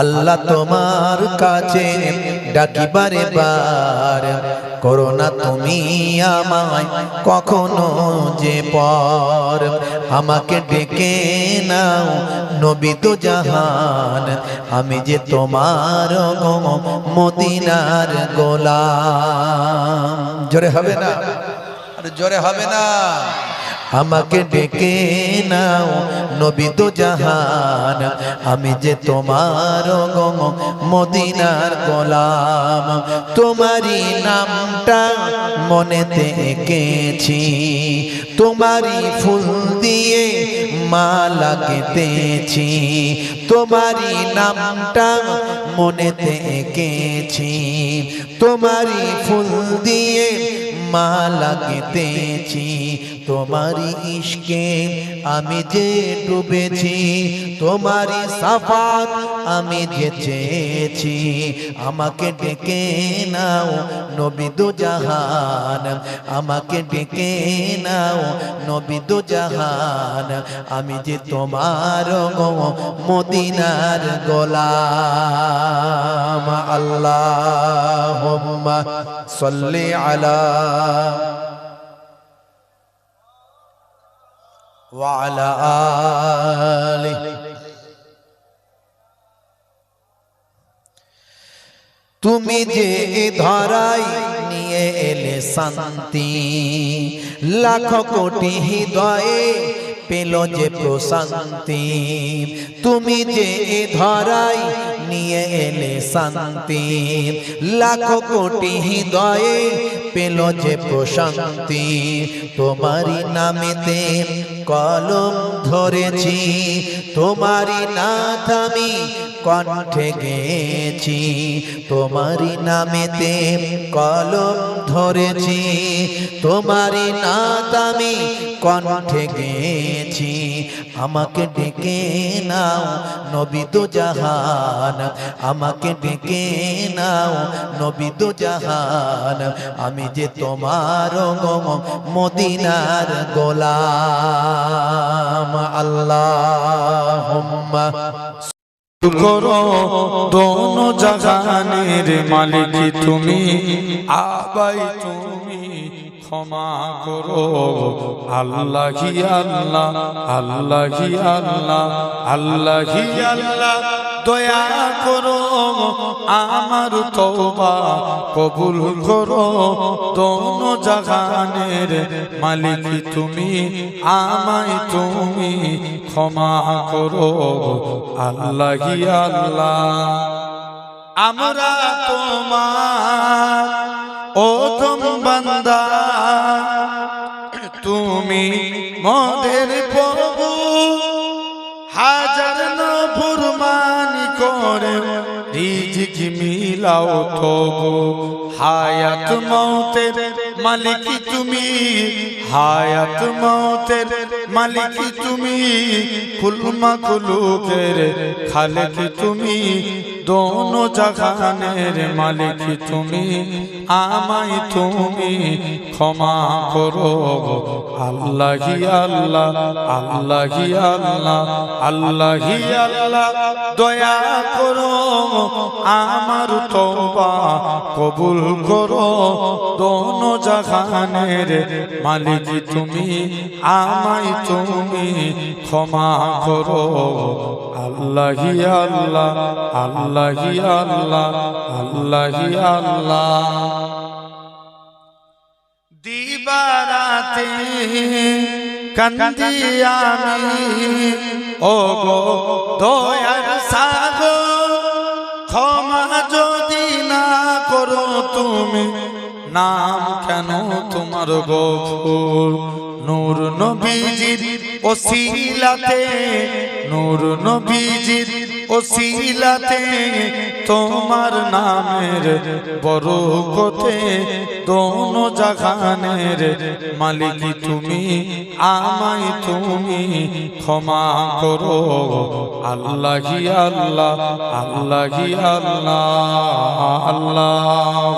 আল্লাহ তোমার কাছে ডাকিবারে বার করোনা তুমি আমায় কখনো যে পর। আমাকে ডেকে নাও নবী তো জাহান, আমি যে তোমার মদিনার গোলাম। জোরে হবে না? জোরে হবে না। আমাকে ডেকে নাও, নবী তো জাহান। আমি যে তোমার গম, মদিনার গোলাম। তোমারই নামটা মনেতে এঁকেছি। তোমারই ফুল দিয়ে মালা কেটেছি। তোমারই নামটা মনেতে এঁকেছি। তোমারই ফুল দিয়ে মালা কেটেছি। তোমারই ইশকে আমি যে ডুবেছি, তোমারি সাফাত আমি যে চেয়েছি, আমাকে ডেকে নাও নবী জাহান, আমাকে ডেকে নাও নবী জাহান, আমি যে তোমার মদিনার গোলাম আল্লাহ সাল্লি আলা وعلى آله তুমি যে এ ধরাই নিয়ে এলে শান্তি লাখ কোটি হৃদয়ে পেল যে প্রশান্তি। তুমি যে এ ধরাই নিয়ে এলে শান্তি। লাখ কোটি হৃদয়ে পেল যে প্রশান্তি। তোমারই নামেতে কলম ধরেছি। তোমারই না আমি কণ্ঠে গেছি, তোমারই নামেতে কলম ধরেছি, তোমারই নাথ আমি কণ্ঠে গেছি। আমাকে ডেকে নাও নবী তো জাহান, আমাকে ডেকে নাও নবী তো জাহান। আমি যে তোমার মদিনার গোলাম আল্লাহ করো দোনো জাগানের মালিক তুমি আবাই তুমি। ক্ষমা করো। আল্লাহি আল্লাহ আল্লাহি আল্লাহ আল্লাহি আল্লাহ, দয়া করো। আমার তওবা কবুল করো। দোনো জাগানের মালিক তুমি, আমায় তুমি ক্ষমা করো। আল্লাহি আল্লাহ। আমরা তোমার ও তুম বান্দা, তুমি মদের প্রভু। হাজার নফরমানি করে, রিজিক মিলাও তবু হায়াত মৌতের মালিক তুমি, হায়াত মৌতের মালিক তুমি। কুলমা কুলুকের খালেক তুমি, দোনো জাগানের মালিক তুমি। আমায় তুমি ক্ষমা করো। আল্লাহি আল্লাহ আল্লাহি আল্লাহ আল্লাহি আল্লাহ, দয়া করো। আমার তওবা কবুল করো। দোনো জাহানের মালিক তুমি, আমায় তুমি ক্ষমা করো। আল্লাহি আল্লাহ আল্লাহি আল্লাহ আল্লাহি আল্লাহ। দিবারাতে কান্দি আমি ও গো দয়ার সাগো ক্ষমা যদি না করো তুমি, নাম কেন তোমার গফুর নূর নবীজির ওসিলাতে, নূর নবীজির ওসিলাতে তোমার নামের বরকতে দোনো জাগানের মালিক তুমি, আমায় তুমি ক্ষমা করো। আল্লাহি আল্লাহ আল্লাহি আল্লাহ আল্লাহ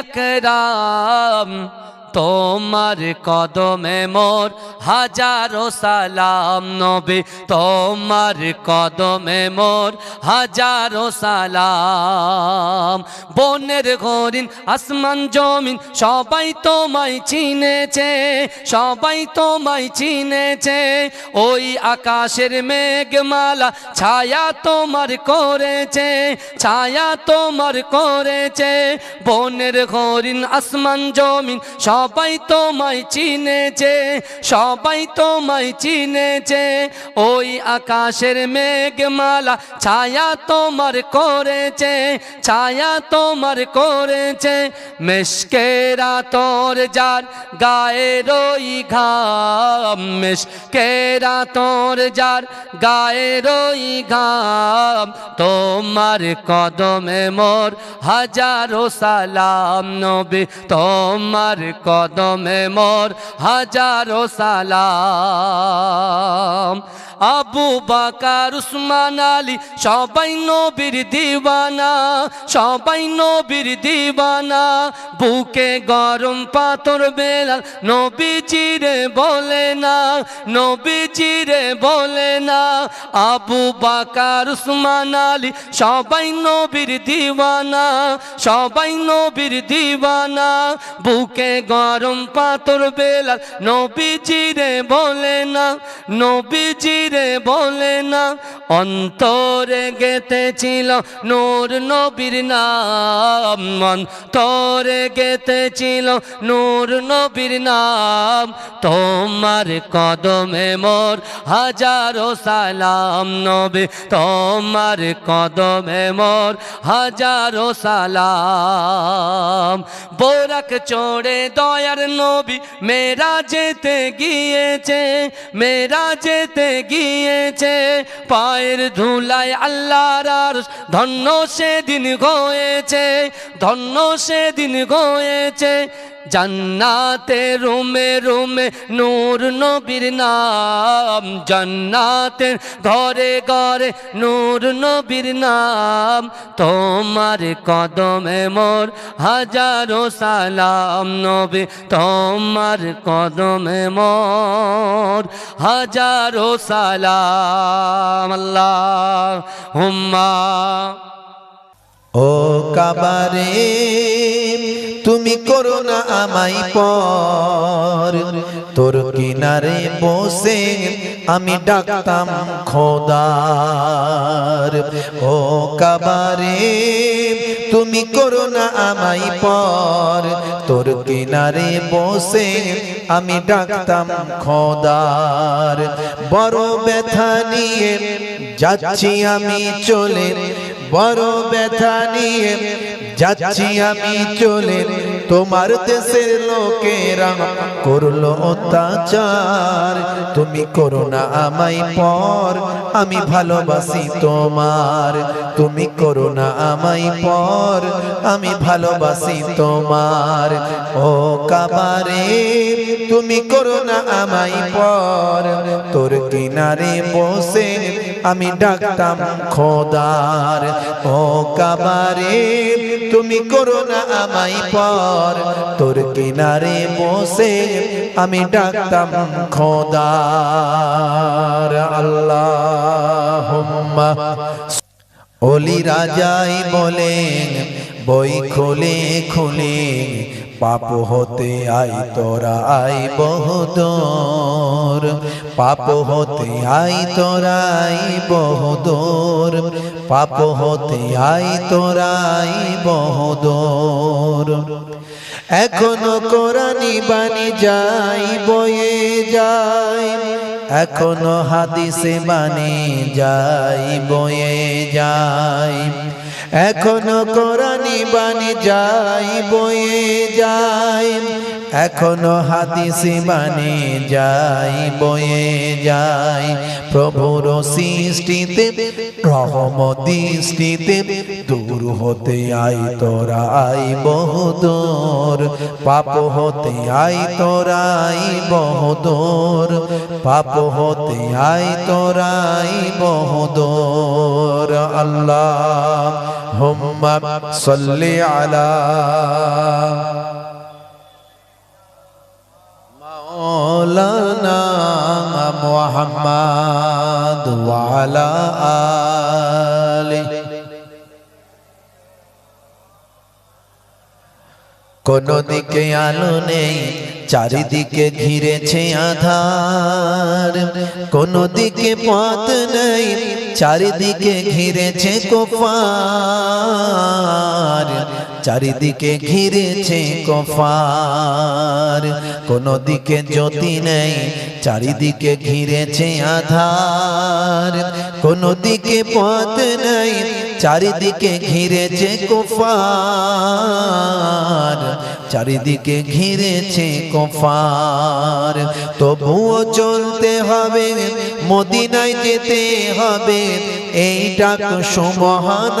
আকরাম, তোমার কদমে মোর হাজারো সালাম নবী, তোমার কদমে মোর হাজারো সালাম। বনের হরিণ আসমান জমিন, সবাই তোমায় চিনেছে, সবাই তোমায় চিনেছে। ওই আকাশের মেঘমালা ছায়া তোমার করেছে, ছায়া তোমার করেছে। বনের হরিণ আসমান জমিন, সবাই তোমায় চিনেছে সবাই তোমায় চিনেছে। ওই আকাশের মেঘমালা ছায়া তোমার করেছে, ছায়া তোমার করেছে। মেশকেরা তোর যার গায়ে রই ঘাম মেশকেরা তোর যার গায়ে রই ঘাম। তোমার কদমে মোর হাজারো সালাম নবী, তোমার কদমে মোর হাজারো সালাম سلام আবু বাকার, উসমান আলী, সবাই নবীর দিবানা সবাই নবীর দিবানা বুকে গরম পাথর বেলাল নবী চিরে বলে না নবী চিরে বলে না। আবু বাকার, উসমান আলী, সবাই নবীর দিবানা সবাই নবীর দিবানা বুকে গরম পাথর বেলাল নবী চিরে বলে না নবী চিরে বলে না, অন্তরে গেতেছিল নূর নবীর নাম। অন্তরে গেতেছিল নূর নবীর নাম। তোমার কদমে মোর হাজারো সালাম নবী, তোমার কদমে মোর হাজারো সালাম। বোরাক চড়ে দয়ার নবী, মেরা যেতে গিয়েছে, মেরা যেতে গিয়েছে পায়ের ধুলায় আল্লাহর ধন্য সেদিন গয়েছে ধন্য সেদিন হয়েছে। জান্নাতে রুমে রুমে নূর নবীর নাম জান্নাতের ঘরে ঘরে নূর নবীর নাম। তোমার কদমে মোর হাজারো সালাম নবী, তোমার কদমে মোর হাজারো সালাম। আল্লাহ হুম্মা ও কাবারে, তুমি করো না আমাই পর। তোর কিনারে বসে আমি ডাকতাম খোদার। ও কাবারে, তুমি করো না আমাই পর। তোর কিনারে বসে আমি ডাকতাম খোদার। বড় ব্যথা নিয়ে যাচ্ছি আমি চলে বড় ব্যথা নিয়ে যাচ্ছি আমি চলে। তোমার দেশের লোকেরা করল অত্যাচার। তুমি করো না আমায় পর, আমি ভালোবাসি তোমার। তুমি করো না আমায় পর, আমি ভালোবাসি তোমার। ও কাবারে, তুমি করো না আমায় পর। তোর কিনারে বসে আমি ডাকতাম খোদার। ও কাবারে, তুমি করো না আমায় পর। তোর কিনারে বসে আমি ডাকতাম, খোদার আল্লাহ অলি রাজাই বলেন, বই খুলে খুলে, পাপ হতে আই তোরা আই বহুদূর। পাপ হতে আই তোরা আই বহুদূর। পাপ হতে আই তোরা আই বহুদূর। এখনও কোরআনি বাণী যাই বয়ে যাই। এখনও হাদিসে বাণী যাই বয়ে যাই। এখনও কোরআনি বাণী যাই বয়ে যাই। এখনও হাদিসে বাণী যাই বয়ে যাই। প্রভুর সৃষ্টিতে রহম দৃষ্টিতে দূর হতে আই তোরা আই বহুদূর। পাপ হতে আই তোরা আই বহুদূর। পাপ হতে আই তোরা আই বহুদূর। আল্লাহ হুম্মা সাল্লি আলা مولانا محمد وعلى آله কোন দিকে আলো নেই চারিদিকে ঘিরেছে আধার। কোন দিকে পথ নেই, চারিদিকে ঘিরেছে কোফার। চারিদিকে ঘিরেছে কোফার। কোন দিকে জ্যোতি নেই, চারিদিকে ঘিরেছে আধার। কোন দিকে পথ নাই, চারিদিকে ঘিরেছে কোফার, চারিদিকে ঘিরেছে কোফার। তবুও চলতে হবে, মদিনায় যেতে হবে, এই ডাক সুমহান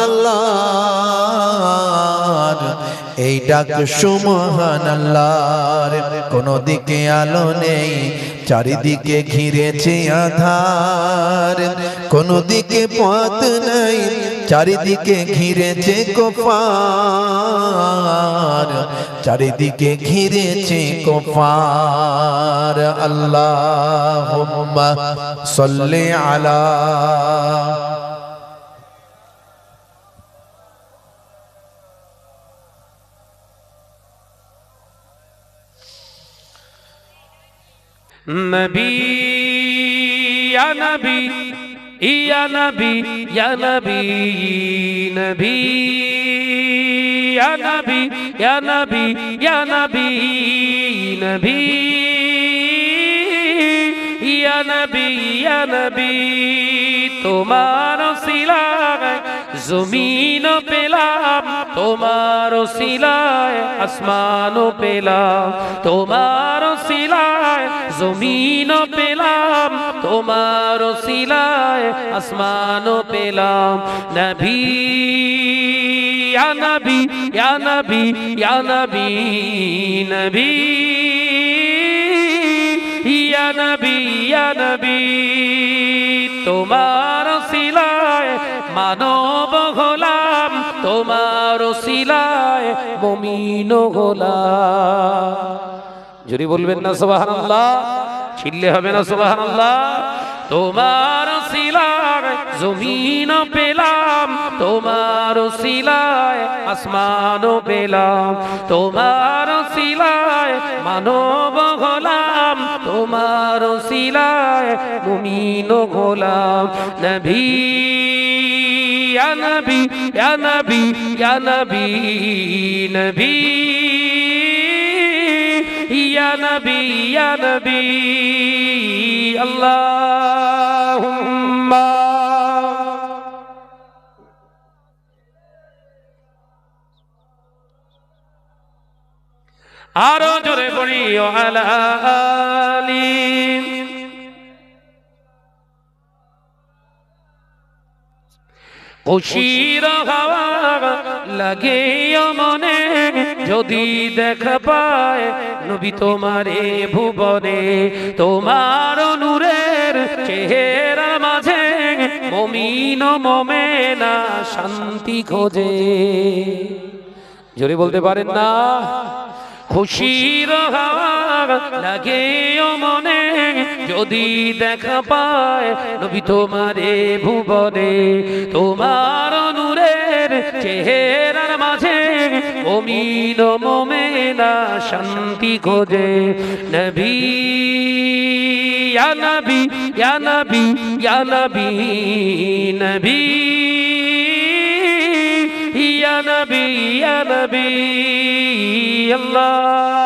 এই ডাক সুমহান আল্লাহর কোনো দিকে আলো নেই, চারিদিকে ঘিরেছে আধার। কোনো দিকে পথ নাই, চারিদিকে ঘিরেছে কোফার। চারিদিকে ঘিরেছে কোফার। আল্লাহ সল্লে আলা نبي يا نبي يا نبي يا نبي نبي يا نبي يا نبي يا نبي نبي يا نبي يا نبي تمار صلاه জমিন পেলাম, তোমার সিলায় আসমান পেলাম, তোমার সিলায় জমিন পেলাম, তোমার সিলায় আসমান পেলাম। নবী, ইয়া নবী ইয়া নবী ইয়া নবী ইয়া নবী, তোমার মানব গোলাম, তোমার সিলায় মমিন গোলাম। যদি বলবেন না সোবাহান ছিললে হবে না সোবাহান তোমার সিলায় জমিন পেলাম, তোমার সিলায় আসমান পেলাম। তোমার সিলায় মানব গোলাম, তোমার সিলায় মুমিন গোলাম। নবী ইয়া নবী ইয়া নবী ইয়া নবী নবী। ইয়া নবী ইয়া নবী। আল্লাহুম্মা। আরও জোরে ও আলা আলি। খুশির হাওয়া লাগে মনে যদি দেখা পায় নবী তোমারে ভুবনে, তোমার নূরের চেহারা মাঝে মমিন মমেনা শান্তি খোঁজে। জোরে বলতে পারেন না? খুশির হাওয়া লাগে মনে যদি দেখা পায় নবী তোমারে ভুবনে, তোমার নূরের চেহারার মাঝে, অমিন মোমেনা শান্তি খোঁজে। নবী, ইয়া নবী ইয়া নবী ইয়া নবী নবী, ইয়া নবী ইয়া নবী, আল্লাহ।